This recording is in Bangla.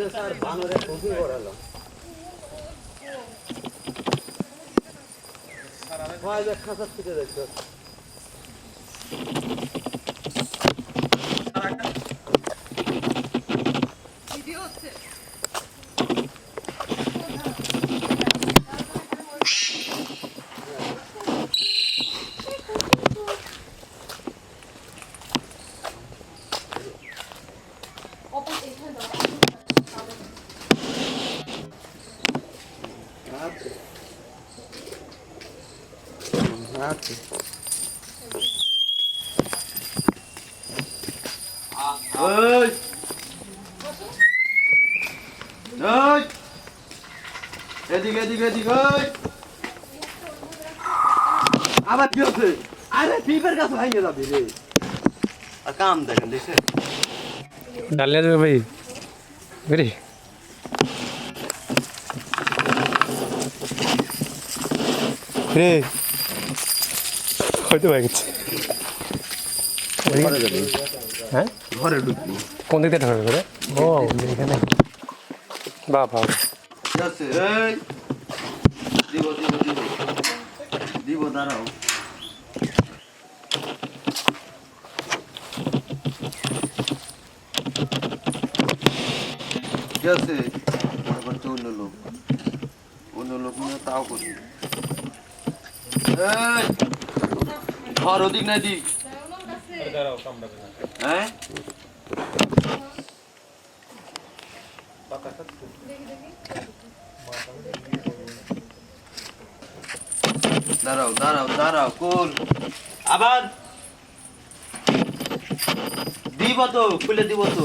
এনে স্যার বানরে খুবই করালাম হয় দেখ খাঁচার থেকে আছে ওই ওই এদিকে এদিকে এদিকে আবার কি হচ্ছে আরে পিপের গাছ ভাঙে যাবে রে কাম দেখেন দেখছে ডালিয়া যাবে ভাই রে হয়তো হয়ে গেছে ঘরে হ্যাঁ ঘরে ঢুকবি কোন দিক থেকে ঢোকা করে ও এখানে বা বা দিব দিব দিব দিব দাঁড়াও আবার তো অন্য লোক অন্য লোক হয় তাও করি ঘর ওদিক না দিক হ্যাঁ? দাঁড়াও দাঁড়াও দাঁড়াও, কোল। আবার। দিব তো, খুলে দিব তো।